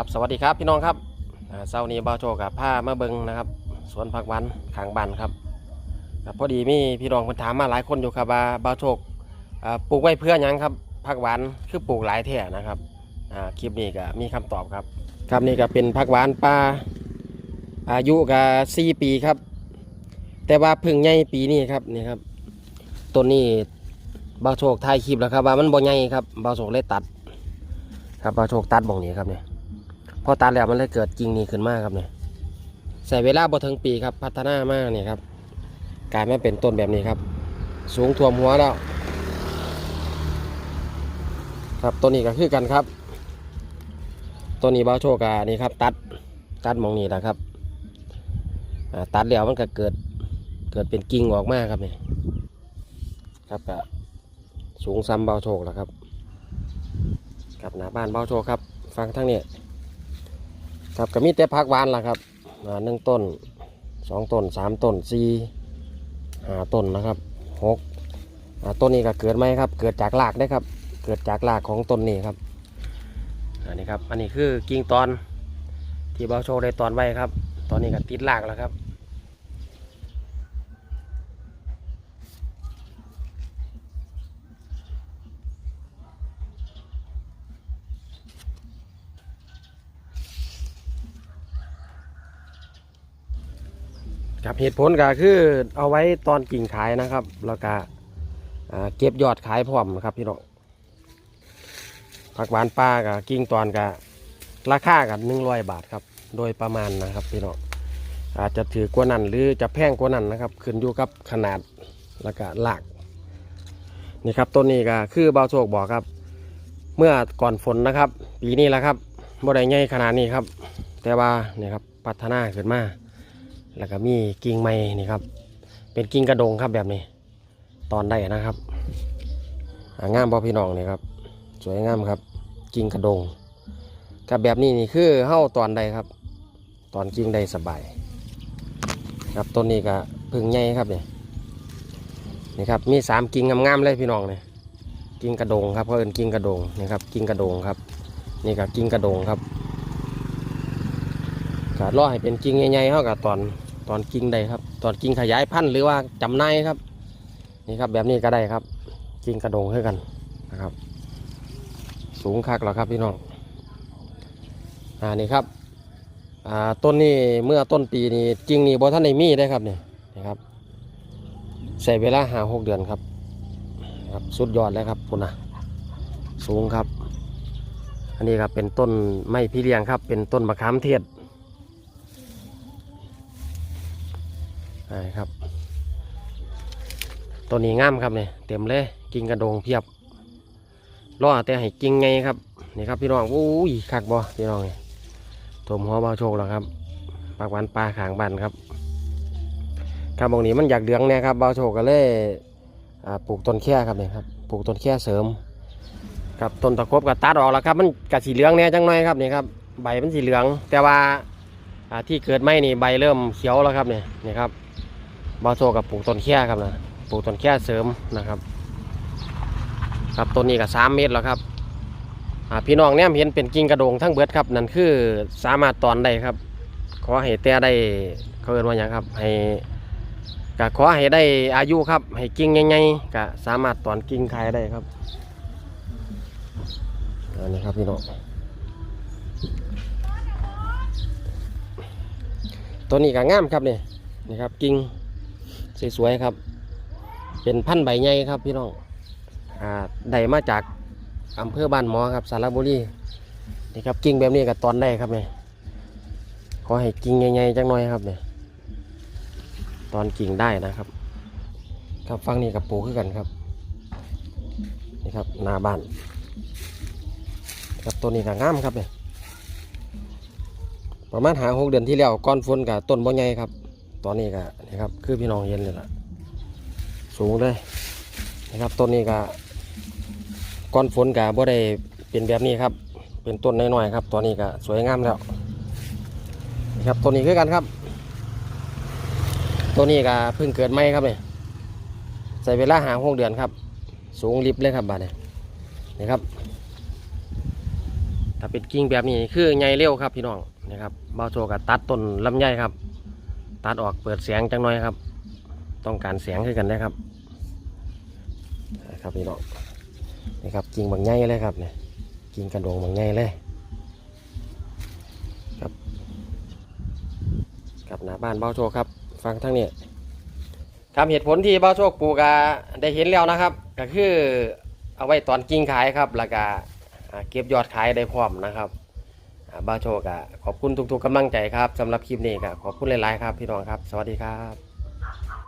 ครับสวัสดีครับพี่น้องครับอ่าเช้านี้บ่าวโชกับผ้ามาเบิงนะครับสวนผักหวานขางบ้นครับพอดีมีพี่น้องเพิ่นถามมาหลายคนอยู่ครับว่าบ่าวโชคอ่าปลูกไว้เพื่อยังครับผักหวานคือปลูกหลายแท่นะครับคลิปนี้ก็มีคำตอบครับ ครับนี่ก็เป็นผักหวานป่าอายุก็สี่ปีครับ แต่ว่าพึ่งใหญ่ปีนี้ครับนี่ครับต้นนี้บ่าวโชคถ่ายคลิปแล้วครับว่ามันบ่ใหญ่ครับบ่าวโชคเลยตัดครับบ่าวโชคตัดบ่งนี้ครับเนี่ย อตัดแล้วมันเลยเกิดจริงนี่ขึ้นมาครับเนี่ยใส่เวลาบ่ถึงปีครับพัฒนามากเนี่ยครับกลายมาเป็นต้นแบบนี้ครับ สูงท่วมหัวแล้ว ครับต้นนี้ก็คือกันครับต้นนี้บ้าโชกานี่ครับ ตัดตัดมองนี้แหละครับอ่าตัดแล้วมันก็เกิดเกิดเป็นกิ่งออกมาครับเนี่ยครับก็สูงซ้ำบ้าโชคแล้วครับ กับหน้าบ้านบ้าโชคครับ ฟังทั้งนี้ ครับก็มีแต่พักหวานล่ะครับหนึ่งต้นสองต้นสามต้นสี่ห้าต้นนะครับหกต้นนี้ก็เกิดไหมครับ เกิดจากรากได้ครับ เกิดจากรากของต้นนี้ครับอันนี้ครับ อันนี้คือกิ่งตอนที่เบาโชว์ได้ตอนไว้ครับ ตอนนี้ก็ติดรากแล้วครับ ครับเหตุผลก็คือเอาไว้ตอนกิ่งขายนะครับ แล้วก็อ่าเก็บยอดขายพร้อมนะครับพี่น้องผักหวานปลากับกิ่งตอนกับราคากันหนึ่งร้อยบาทครับ โดยประมาณนะครับพี่น้องอาจจะถือกว่านั้นหรือจะแพงกว่านั้นนะครับ ขึ้นอยู่กับขนาดแล้วก็หลากนี่ครับต้นนี้ก็คือเบาโชคบอกครับ เมื่อก่อนฝนนะครับ ปีนี้แหละครับบ่ได้ใหญ่ขนาดนี้ครับ แต่ว่านี่ครับพัฒนาขึ้นมา แล้วก็มีกิ่งไม้นี่ครับ เป็นกิ่งกระดงครับแบบนี้ ตอนได้นะครับงามบอพี่น้องนี่ครับ สวยงามครับ กิ่งกระดงกับแบบนี้นี่คือเฮ้าตอนใดครับ ตอนกิ่งใดสบาย ครับต้นนี้ก็พึ่งใหญ่ครับเนี่ยนี่ครับมีสามกิ่งงามๆเลยพี่น้องเนี่ยกิ่งกระดงครับเขาเอินกิ่งกระดงนี่ครับกิ่งกระดงครับ นี่ก็กิ่งกระดงครับก็รอให้เป็นกิ่งใหญ่ๆเท่ากับตอน ตอนกิ่งได้ครับ ตอนกิ่งขยายพันธุ์หรือว่าจำนายครับ นี่ครับแบบนี้ก็ได้ครับ กิ่งกระดงให้กันนะครับ สูงคักแล้วครับพี่น้องอ่านี่ครับอ่าต้นนี้เมื่อต้นปีนี้กิ่งนี้บอท่านในมีได้ครับนี่นะครับใส่เวลาหาหกเดือนครับครับสุดยอดเลยครับคุณนะสูงครับ อันนี้ครับเป็นต้นไม้พี่เลี้ยงครับ เป็นต้นมะขามเทศ ใช่ครับตัวนี้งามครับเนี่ยเต็มเลยกิ่งกระโดงเพียบล่อแต่ให้กิ่งไงครับนี่ครับพี่น้องโอ้ยคักบ่พี่น้องเนี่ถมหัวเบาโชคแล้วครับปากหวานปลาขางบันครับครับบางนี้มันอยากเดืองเนี่ยครับเบาโชคก็เลยอ่าปลูกต้นแค่ครับเนี่ยครับปลูกต้นแค่เสริมครับต้นตะครบก็ตัดออกแล้วครับ มันกะสีเหลืองเนี่ยจังหน่อยครับนี่ครับใบมันสีเหลือง แต่ว่าอ่าที่เกิดไม่นี่ใบเริ่มเขียวแล้วครับเนี่ยนี่ครับ บาโซกับปลูกต้นแค่ครับนะปลูกต้นแค่เสริมนะครับ ครับต้นนี้ก็สามเมตรแล้วครับพี่น้องเนี่ยเห็นเป็นกิ่งกระโดงทั้งเบิดครับ นั่นคือสามารถตอนได้ครับ ขอให้แต่ได้เขาเอินว่าอย่างครับ ให้ก็ขอให้ได้อายุครับ ให้กิ่งใหญ่ๆก็สามารถตอนกิ่งขายได้ครับอันนี้ครับพี่น้องตัวนี้ก็งามครับนี่นี่ครับกิ่ง สวยๆครับ เป็นพันธุ์ใบใหญ่ครับพี่น้องอ่าได้มาจากอำเภอบ้านหมอครับสระบุรีนี่ครับกิ่งแบบนี้กับตอนได้ครับเนี่ยขอให้กิ่งใหญ่ๆจังหน่อยครับเนี่ยตอนกิ่งได้นะครับ ครับฟังนี่กับปูขึ้นกันครับนี่ครับหน้าบ้านครับตัวนี้ก็งามครับเนี่ยประมาณหาหกเดือนที่แล้วก้อนฝนกับต้นบ่ใหญ่ครับ ตอนนี้ก็นี่ครับคือพี่น้องเห็นเลยล่ะ สูงเลยนะครับต้นนี้ก็ก้อนฝนก็บ่ได้เป็นแบบนี้ครับ เป็นต้นน้อยๆครับตอนนี้ก็สวยงามแล้วนี่ครับต้นนี้คือกันครับต้นนี้ก็เพิ่งเกิดใหม่ครับเนี่ยใส่เวลาหาหกเดือนครับ สูงลิบเลยครับบาดเนี่ยนี่ครับถ้าเป็นกิ่งแบบนี้คือใหญ่เร็วครับพี่น้องนะครับเบาโจกับตัดต้นลำไยครับ ตัดออกเปิดเสียงจังหน่อยครับ ต้องการเสียงคือกันนะครับครับพี่น้องนี่ครับกิ่งบางใหญ่เลยครับเนี่ยกิ่งกระโดงบางใหญ่เลยครับกับหน้าบ้านเบาโจครับ ฟังทั้งนี้ครับเหตุผลที่เบาโชคปลูกอะได้เห็นแล้วนะครับ ก็คือเอาไว้ตอนกิ่งขายครับแล้วก็อ่าเก็บยอดขายได้พร้อมนะครับ อ่าเบาโชคอะขอบคุณทุกๆกำลังใจครับสำหรับคลิปนี้ก็ขอบคุณหลายๆครับพี่น้องครับ สวัสดีครับ